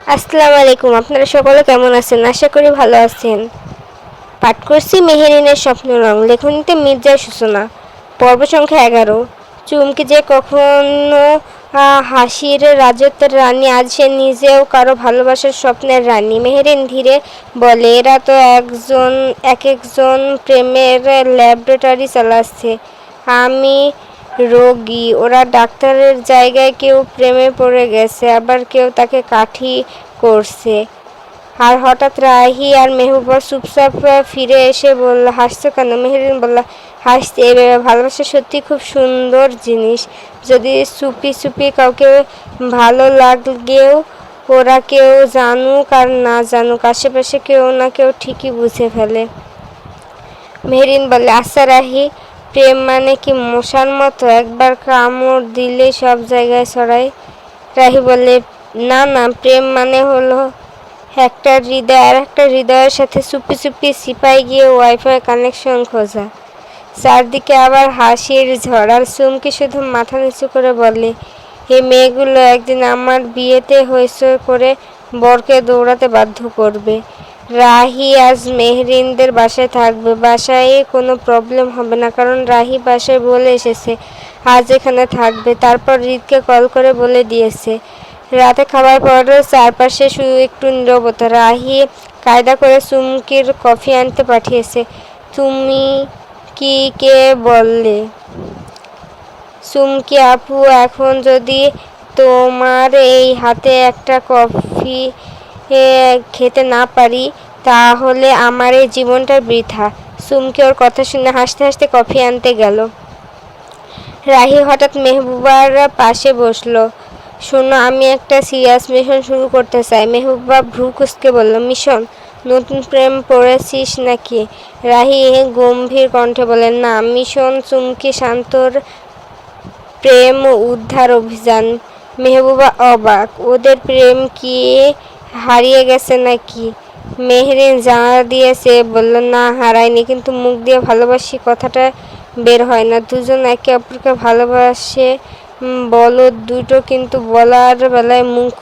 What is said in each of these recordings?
আসসালামু আলাইকুম, আপনারা সকলে কেমন আছেন? আশা করি ভালো আছেন। পাঠ করছি মেহেরিনের স্বপ্ন রং, লেখনীতে মির্জার সূচনা। পর্ব সংখ্যা এগারো। চুমকি যে কখনো হাসির রাজত্বের রানী, আজ সে নিজেও কারও ভালোবাসার স্বপ্নের রানী। মেহেরিন ধীরে বলে, এরা তো একজন, এক একজন প্রেমের ল্যাবরেটরি চালাচ্ছে। আমি রোগী। ওরা ডাক্তারের জায়গায় কেউ প্রেমে পড়ে গেছে, আবার কেউ তাকে কাঠি করছে। আর হঠাৎ রাহি আর মেহবুবা চুপচাপ ফিরে এসে বলল, হাসছো কেন? মেহরিন বলল হাসতে এভাবে ভালোবাসা সত্যি খুব সুন্দর জিনিস। যদি চুপি চুপি কাউকে ভালো লাগলেও ওরা কেউ জানুক আর না জানুক, আশেপাশে কেউ না কেউ ঠিকই বুঝে ফেলে। মেহরিন বলে আচ্ছা রাহি প্রেম মানে কি? মশার মতো একবার কামড় দিলে সব জায়গায় ছড়ায়। রাহি বলে, না না, প্রেম মানে হলো একটা হৃদয়, আর একটা হৃদয়ের সাথে চুপি চুপি সিপাই গিয়ে ওয়াইফাই কানেকশন খোঁজা। চারদিকে আবার হাসির ঝড়, আর চুমকি শুধু মাথা নিচু করে বলে এই মেয়েগুলো, একদিন আমার বিয়েতে হয়েছে করে বরকে দৌড়াতে বাধ্য করবে। রাহি আজ মেহরিনদের বাসায় থাকবে। বাসায় কোনো প্রবলেম হবে না, কারণ রাহি বাসায় বলে এসেছে, আজ এখানে থাকবে। তারপর রিতকে কল করে বলে দিয়েছে, রাতে খাবার পর চারপাশে শুধু একটু নীরবতা। রাহি কায়দা করে চুমকির কফি আনতে পাঠিয়েছে। তুমি কি কে? বললে চুমকি আপু, এখন যদি তোমার এই হাতে একটা কফি খেতে না পারি, তাহলে আমার এই জীবনটা বৃথা। চুমকি ওর কথা শুনে হাসতে হাসতে কফি আনতে গেল। রাহি হঠাৎ মেহবুবার পাশে বসল। শোনো, আমি একটা সিরিয়াস মিশন শুরু করতে চাই। মেহবুবা ভ্রু কুসকে বলল, মিশন, নতুন প্রেম পড়েছিস নাকি? রাহি গম্ভীর কণ্ঠে বলেন না, মিশন চুমকি শান্তর প্রেম উদ্ধার অভিযান। মেহবুবা অবাক, ওদের প্রেম কি হারিয়ে গেছে নাকি? মেহরিন জানা দিয়েছে বলল, না, হারায়নি। কিন্তু মুখ দিয়ে ভালোবাসি কথাটা বের হয় না। দুজন একে অপরকে ভালোবাসে বলো দুটো, কিন্তু বলার বেলায় মুখ,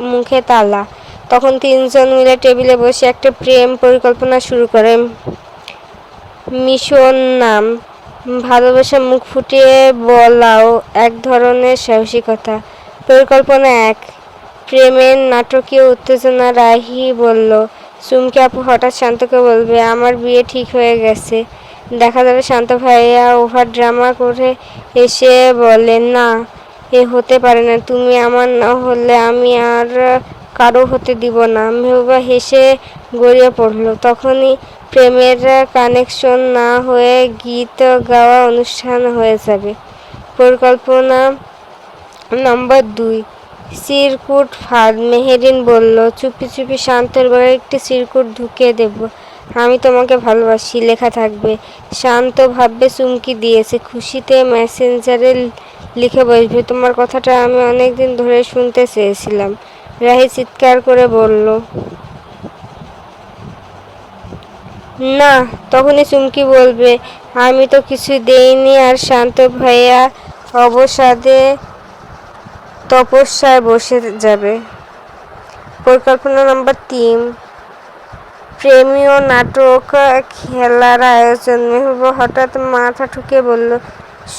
মুখে তালা। তখন তিনজন মিলে টেবিলে বসে একটা প্রেম পরিকল্পনা শুরু করে। মিশন নাম, ভালোবাসা মুখ ফুটিয়ে বলাও এক ধরনের সাহসিকতা। পরিকল্পনা এক। প্রেমের নাটকীয় উত্তেজনা রাহি বলল চুমকি আপু হঠাৎ শান্তকে বলবে, আমার বিয়ে ঠিক হয়ে গেছে। দেখা যাবে শান্ত ভাইয়া ওভার ড্রামা করে এসে বলে, না, এ হতে পারে না, তুমি আমার না হলে আমি আর কারও হতে দিব না। মেহুবা হেসে গড়িয়ে পড়ল। তখনই প্রেমের কানেকশন না হয়ে গীত গাওয়া অনুষ্ঠান হয়ে যাবে। পরিকল্পনা নম্বর দুই সিরকুট ফাঁদ। মেহেরিন বলল, চুপি চুপি শান্তর ঘরে একটি সিরকুট ঢুকিয়ে দেব। আমি তোমাকে ভালোবাসি, লেখা থাকবে শান্ত ভাববে চুমকি দিয়েছে। খুশিতে মেসেঞ্জারে লিখে বসবে, তোমার কথাটা আমি অনেক দিন ধরে শুনতে চেয়েছিলাম রাহি চিৎকার করে বলল, না, তখনই চুমকি বলবে, আমি তো কিছু দেইনি। আর শান্ত ভাইয়া অবসাদে তপস্যায় বসে যাবে। পরিকল্পনা নম্বর তিন। প্রেমীয় নাটক খেলার আয়োজন। মেহবুবা হঠাৎ মাথা ঠুকে বলল,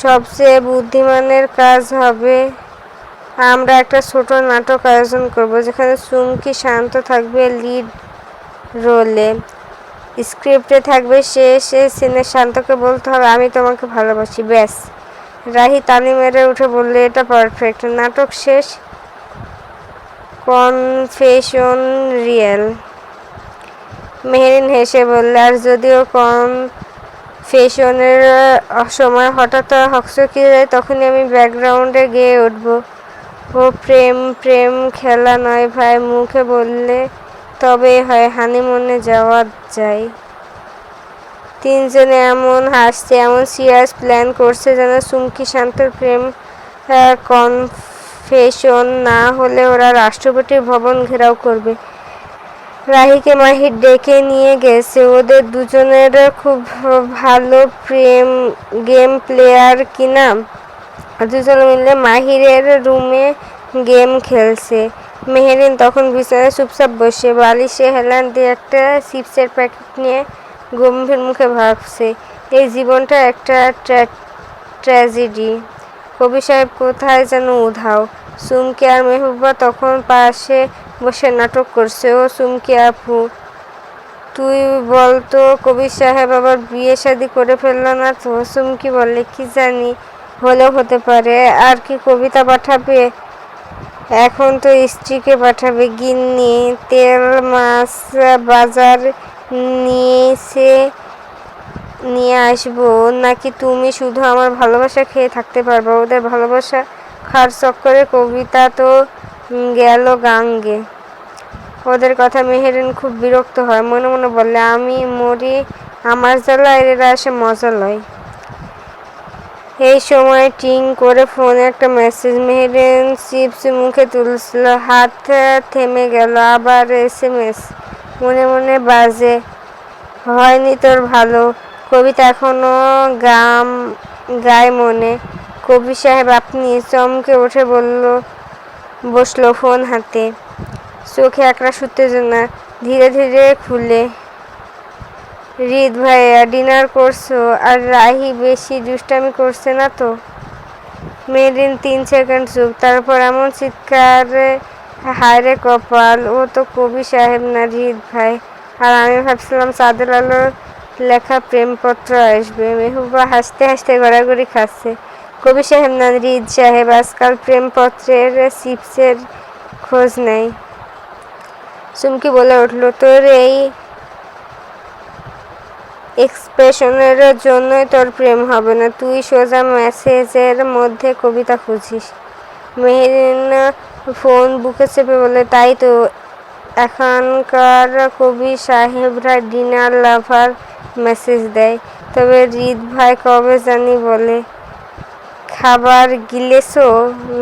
সবচেয়ে বুদ্ধিমানের কাজ হবে আমরা একটা ছোট নাটক আয়োজন করব, যেখানে চুমকি শান্ত থাকবে লিড রোলে। স্ক্রিপ্টে থাকবে সে সে সিনে শান্তকে বলতে হবে, আমি তোমাকে ভালোবাসি। ব্যাস। রাহি তালি মেরে উঠে বললে, এটা পারফেক্ট নাটক শেষ। কনফেশন রিয়েল মেহেরিন হেসে বললে, আর যদিও কনফেশনের সময় হঠাৎ হকচকি যায়, তখনই আমি ব্যাকগ্রাউন্ডে গেয়ে উঠব। ও প্রেম প্রেম খেলা নয় ভাই। মুখে বললে তবে হয় হানিমুনে যাওয়া যায়। তিনজনে এমন হাসছে, এমন সিরিয়াস প্ল্যান করছে যেন চুমকি শান্তর প্রেম কনফেশন না হলে ওরা রাষ্ট্রপতি ভবন ঘেরাও করবে। রাহিকে মাহির ডেকে নিয়ে গেছে। ওদের দুজনের খুব ভালো প্রেম গেম প্লেয়ার কিনা? দুজন মিলে মাহিরের রুমে গেম খেলছে। মেহেরিন তখন বিছানায় চুপচাপ বসে। বালিশে হেলান দিয়ে একটা চিপসের প্যাকেট নিয়ে গম্ভীর মুখে ভাবছে, এই জীবনটা একটা ট্র্যাজেডি। কবি সাহেব, কোথায় যেন উধাও। সুমকি আর মেহবুবা তখন পাশে বসে নাটক করছে। ও সুমকি আপু, তুই বলতো কবি সাহেব আবার বিয়ে শাদি করে ফেলল না তো? সুমকি বলে কি জানি, হলেও হতে পারে। আর কি কবিতা পাঠাবে? এখন তো স্ত্রীকে পাঠাবে। গিন্নি, তেল, মাছ, বাজার নিয়েছে নিয়ে আসব। নাকি তুমি শুধু আমার ভালোবাসা খেয়ে থাকতে পারবে? ওদের ভালোবাসা খার চক্করে কবিতা তো গেল গাঙ্গে। ওদের কথা মেহেরিন খুব বিরক্ত হয়। মনে মনে বললে আমি মরি, আমার জ্বালা এরা এসে মজা লয়। এই সময় টিং করে ফোনে একটা মেসেজ, মেহেরিন চিপস মুখে তুলছিল, হাত থেমে গেল। আবার এস এম এস। মনে মনে বাজে। হয়নি তোর ভালো। কবিতা এখনও গাম, গায় মনে। কবি সাহেব আপনি চমকে উঠে বলল, বসল ফোন হাতে। চোখে একরা উত্তেজনা ধীরে ধীরে খুলে। রিদ ভাইয়া, ডিনার করছ? আর রাহি বেশি দুষ্টামি করছে না তো? মেরিন তিন সেকেন্ড চুপ। তারপর এমন চিৎকার হায়রে কপাল, ও তো কবি সাহেব না রিদ ভাই। আর আমি ভাবছিলাম সাদুল আলোর লেখা প্রেমপত্র আসবে। মেহুবা হাসতে হাসতে গড়াগড়ি খাচ্ছে। কবি সাহেব না রিদ সাহেব, আজকাল প্রেমপত্রের চিপসের খোঁজ নেই। চুমকি বলে উঠল, তোর এই এক্সপ্রেশনের জন্যই তোর প্রেম হবে না। তুই সোজা মেসেজের মধ্যে কবিতা খুঁজিস। মেহেরিন ফোন বুকে চেপে বলে, তাই তো, এখনকার কবি সাহেবরা ডিনার লাভার মেসেজ দেয়। তবে রিদ ভাই কবে জানি বলে, খাবার গিলেছো,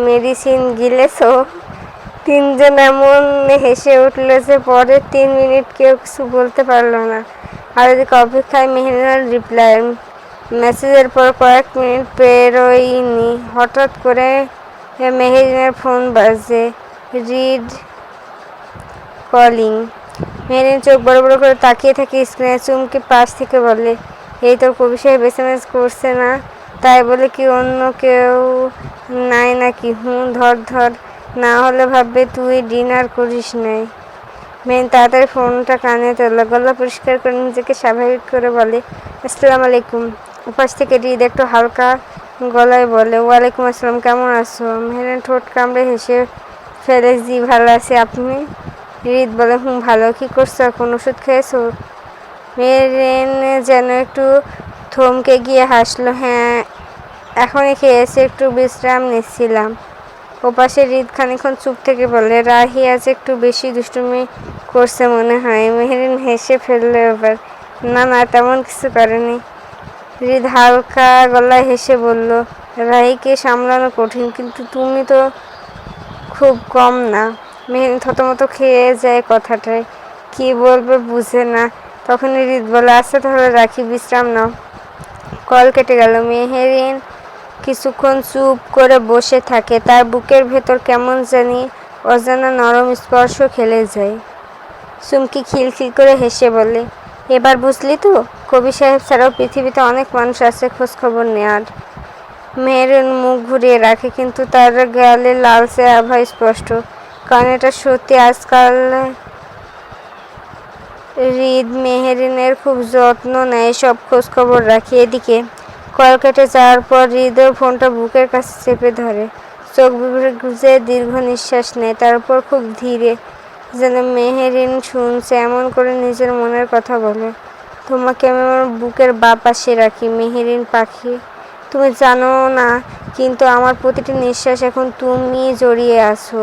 মেডিসিন গিলেছো? তিনজন এমন হেসে উঠল যে পরের তিন মিনিট কেউ কিছু বলতে পারল না। আর এদিকে অপেক্ষায় মেহরিনার রিপ্লাই, মেসেজের পর কয়েক মিনিট পেরোয়নি হঠাৎ করে মেহেরিনের ফোন বাজে। রিড কলিং। মেহরিন চোখ বড় বড় করে তাকিয়ে থাকে স্ক্রিনে চুমকে পাশ থেকে বলে, এই তো কবি সাহেব এস এম এস করছে না? তাই বলে কি অন্য কেউ নাই নাকি? হুঁ ধর ধর। না হলে ভাববে তুই ডিনার করিস নাই মেন তাড়াতাড়ি ফোনটা কানে তোলো, গলা পরিষ্কার করে নিজেকে স্বাভাবিক করে বলে, আসসালামু আলাইকুম। উপাস থেকে রিদ একটু হালকা গলায় বলে, ওয়ালাইকুম আসসালাম, কেমন আছো? মেহেরেন ঠোঁট কামড়ে হেসে ফেলে জি, ভালো আছি। আপনি? রিদ বলে, হুম, ভালো। কি করছ? এখন ওষুধ খেয়েছো? মেহেরেন যেন একটু থমকে গিয়ে হাসলো হ্যাঁ এখনই খেয়েছে, একটু বিশ্রাম নিচ্ছিলাম। ওপাশে রিদ খানিক্ষণ চুপ থেকে বলে, রাহি আজ একটু বেশি দুষ্টুমি করছে মনে হয়। মেহরিন হেসে ফেলল এবার, না না, তেমন কিছু করেনি। রিদ হালকা গলায় হেসে বলল রাহিকে সামলানো কঠিন, কিন্তু তুমি তো খুব কম না। মেহেরিন থতমতো খেয়ে যায় কথাটায়। কি বলবে বুঝে না। তখন রিদ বলে আচ্ছা তাহলে রাখি, বিশ্রাম নাও। কল কেটে গেল। মেহেরিন কিছুক্ষণ চুপ করে বসে থাকে। তার বুকের ভেতর কেমন জানি অজানা নরম স্পর্শ খেলে যায়। চুমকি খিলখিল করে হেসে বলে এবার বুঝলি তো, কবি সাহেব ছাড়াও পৃথিবীতে অনেক মানুষ আছে খোঁজ খবর নেয়ার। মেয়ের মুখ ঘুরিয়ে রাখে, কিন্তু তার গালে লালচে আভা স্পষ্ট। কারণ এটা সত্যি, আজকাল রিদ মেহেরিনের খুব যত্ন নেয় সব খোঁজ খবর রাখি এদিকে। কল কেটে যাওয়ার পর হৃদয় ফোনটা বুকের কাছে চেপে ধরে। চোখ বুঝে দীর্ঘ নিঃশ্বাস নেয় তারপর খুব ধীরে যেন মেহেরিন শুনছে, এমন করে নিজের মনের কথা বলে। তোমাকে আমি আমার বুকের বা পাশে রাখি, মেহেরিন পাখি। তুমি জানো না, কিন্তু আমার প্রতিটি নিঃশ্বাস এখন তুমি জড়িয়ে আছো।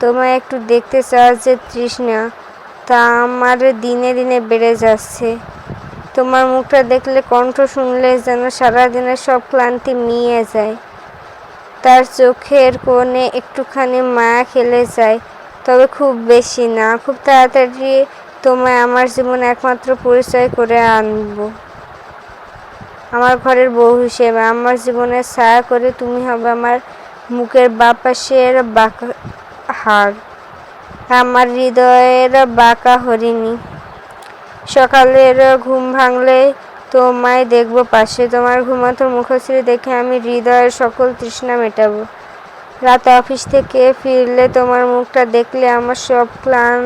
তোমায় একটু দেখতে চাওয়ার যে তৃষ্ণা, তা আমার দিনে দিনে বেড়ে যাচ্ছে। তোমার মুখটা দেখলে, কণ্ঠ শুনলে যেন সারাদিনের সব ক্লান্তি মিয়ে যায়। তার চোখের কোণে একটুখানি মায়া খেলে যায়। তবে খুব বেশি না। খুব তাড়াতাড়ি তোমায় আমার জীবনে একমাত্র পরিচয় করে আনব। আমার ঘরের বউ হিসেবে। আমার জীবনে ছায়া করে তুমি হবে আমার মুখের বাপাশের বাক হাড়। আমার হৃদয়ের বাঁকা হরিণী। সকালের ঘুম ভাঙলে তোমায় দেখব পাশে। তোমার ঘুমাতো মুখশ্রী দেখে আমি হৃদয়ের সকল তৃষ্ণা মেটাবো। রাত অফিস থেকে ফিরলে তোমার মুখটা দেখলে আমার সব ক্লান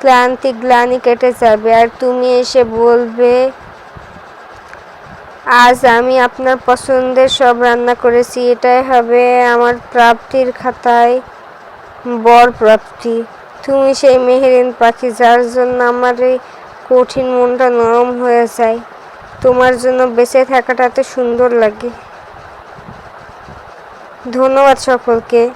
ক্লান্তি গ্লানি কেটে যাবে। আর তুমি এসে বলবে, আজ আমি আপনার পছন্দের সব রান্না করেছি। এটাই হবে আমার প্রাপ্তির খাতায় বর প্রাপ্তি। তুমি সেই মেহেরিন পাখি, যার জন্য আমার এই কঠিন মনটা নরম হয়ে যায়। তোমার জন্য বেঁচে থাকাটা এত সুন্দর লাগে। ধন্যবাদ সকলকে।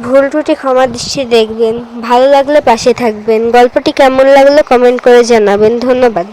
ভুল ত্রুটি ক্ষমা দৃষ্টি দেখবেন, ভালো লাগলে পাশে থাকবেন। গল্পটি কেমন লাগল কমেন্ট করে জানাবেন। ধন্যবাদ।